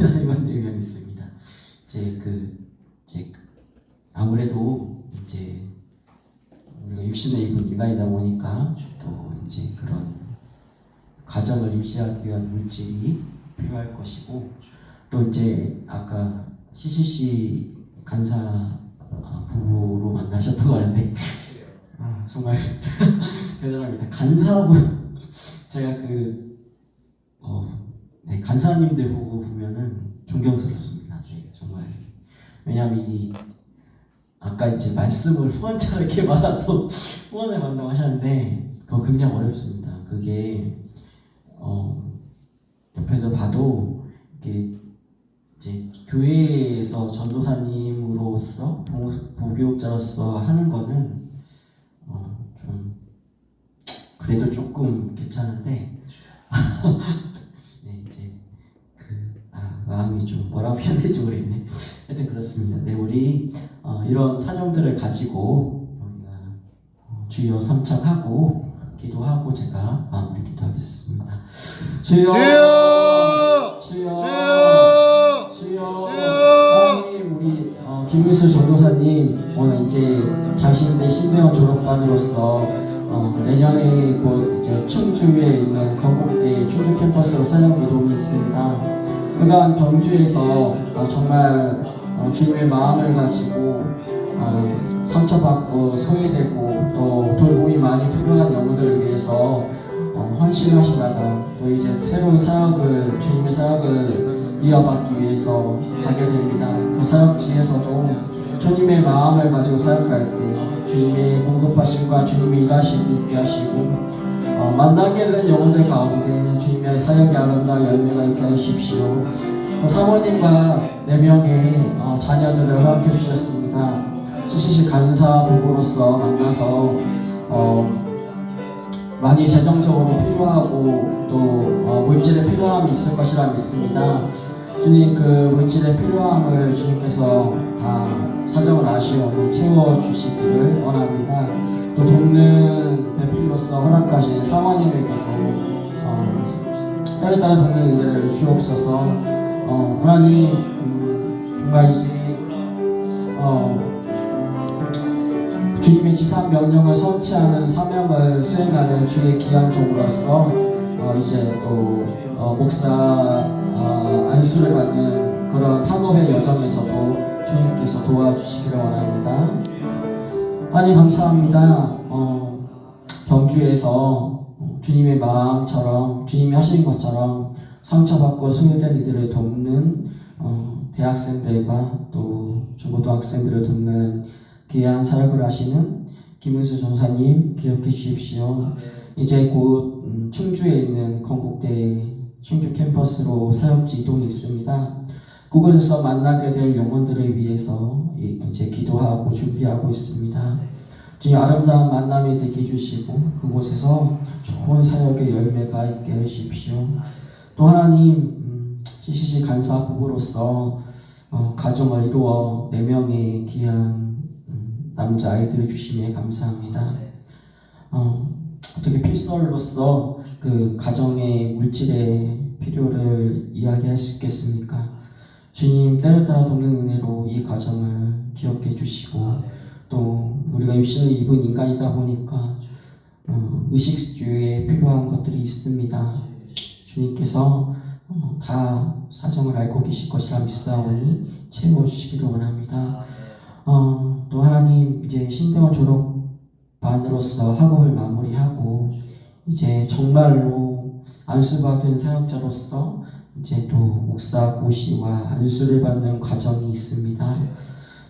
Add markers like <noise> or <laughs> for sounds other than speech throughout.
고민하는 내용이 있습니다. 이제 그 이제 그 아무래도 이제 우리가 육신의 입은 인간이다 보니까 또 이제 그런 가정을 유지하기 위한 물질이 필요할 것이고 또 이제 아까 CCC 간사 아, 부부로 만나셨다고 하는데 아, 정말 <laughs> 대단합니다. 간사부 제가 그 어, 네, 간사님들 보고 존경스럽습니다. 네, 정말 왜냐하면 이 아까 이제 말씀을 후원자로 <laughs> 이렇게 말아서 후원을 만다고 하셨는데 그거 굉장히 어렵습니다. 그게 어, 옆에서 봐도 이게 이제 교회에서 전도사님으로서 보- 보교육자로서 하는 거는 어, 좀 그래도 조금 괜찮은데 <laughs> 마음이 좀 뭐라고 표현할지 모르겠네. 하여튼 그렇습니다. 네, 우리 어, 이런 사정들을 가지고 우리가 어, 주여 삼창하고 기도하고 제가 마무리 기도하겠습니다. 주여, 주여! 주여, 주여! 하나님 우리 어, 김민수 전도사님 오늘 이제 자신의 신대원 졸업반으로서 어, 내년에 곧 이제 충주에 있는 건국대 충주 캠퍼스로 사역 기동이 있습니다. 그간 경주에서 어, 정말 어, 주님의 마음을 가지고 어, 상처받고 소외되고 또 돌봄이 많이 필요한 영혼들을 위해서 어, 헌신하시다가 또 이제 새로운 사역을 주님의 사역을 이어받기 위해서 가게 됩니다. 그 사역지에서도 주님의 마음을 가지고 사역할 때 주님의 공급하심과 주님의 일하심이 있게 하시고 어, 만나게 되는 영혼들 가운데 주님의 사역의 아름다운 열매가 있게 하십시오. 또 사모님과 네 명의 어, 자녀들을 허락해 주셨습니다. CCC 간사 부부로서 만나서 어, 많이 재정적으로 필요하고 또 어, 물질의 필요함이 있을 것이라 믿습니다. 주님 그 물질의 필요함을 주님께서 다 사정을 아시오니 채워주시기를 원합니다. 또 돕는 배필로서 허락하신 사모님에게도 어, 따로 따로 돕는 은혜를 주옵소서 어, 하나님 음, 정말 이제 어, 주님의 지상 명령을 성취하는 사명을 수행하는 주의 귀한 종으로서 어, 이제 또 어, 목사 어, 안수를 받는 그런 학업의 여정에서도 주님께서 도와주시기를 원합니다. 하나님 감사합니다. 어, 경주에서 주님의 마음처럼 주님이 하시는 것처럼 상처받고 소외된 이들을 돕는 어, 대학생들과 또 중고등학생들을 돕는 귀한 사역을 하시는 김은수 전사님 기억해 주십시오. 이제 곧 음, 충주에 있는 건국대 충주 캠퍼스로 사역지 이동이 있습니다. 그곳에서 만나게 될 영혼들을 위해서 이- 이제 기도하고 준비하고 있습니다. 주님 아름다운 만남이 되게 해주시고 그곳에서 좋은 사역의 열매가 있게 해주십시오. 또 하나님 음, CCC 간사 어, 가정을 이루어 네 명의 귀한 음, 남자 아이들을 주심에 감사합니다. 어, 어떻게 필설로서 그 가정의 물질의 필요를 이야기할 수 있겠습니까? 주님 때를 따라 돕는 은혜로 이 가정을 기억해 주시고 또 우리가 육신을 입은 인간이다 보니까 어, 의식주에 필요한 것들이 있습니다. 주님께서 어, 다 사정을 알고 계실 것이라 믿사오니 채워주시기를 원합니다. 어, 또 하나님 이제 신대원 졸업반으로서 학업을 마무리하고 이제 정말로 안수받은 사역자로서 이제 또 목사 고시와 안수를 받는 과정이 있습니다.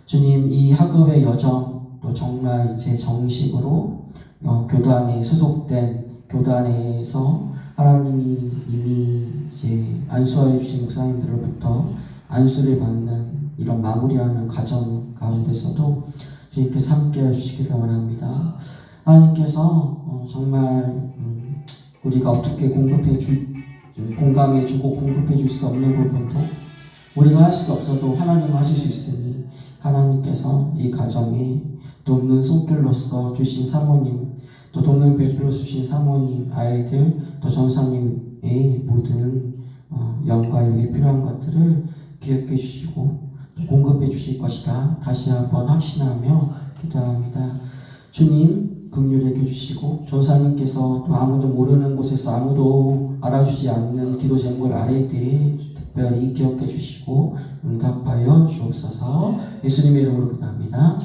주님 이 학업의 여정 또 정말 이제 정식으로 어, 교단에 소속된 교단에서 하나님이 이미 이제 안수하여 주신 목사님들로부터 안수를 받는 이런 마무리하는 과정 가운데서도 주님께서 함께 해주시기를 원합니다. 하나님께서 어, 정말 음, 우리가 어떻게 공급해 줄 음, 공감해 주고 공급해 줄 수 없는 부분도 우리가 할 수 없어도 하나님 하실 수 있으니 하나님께서 이 가정에 돕는 손길로서 주신 사모님 또 돕는 배필로 주신 사모님 아이들 또 전사님의 모든 어, 영과 육에 필요한 것들을 기억해 주시고 공급해 주실 것이다. 다시 한번 확신하며 기도합니다. 주님 긍휼히 여겨주시고 전사님께서 또 아무도 모르는 곳에서 아무도 알아주지 않는 기도 제목을 아뢰 때 특별히 기억해 주시고 응답하여 주옵소서 예수님의 이름으로 기도합니다.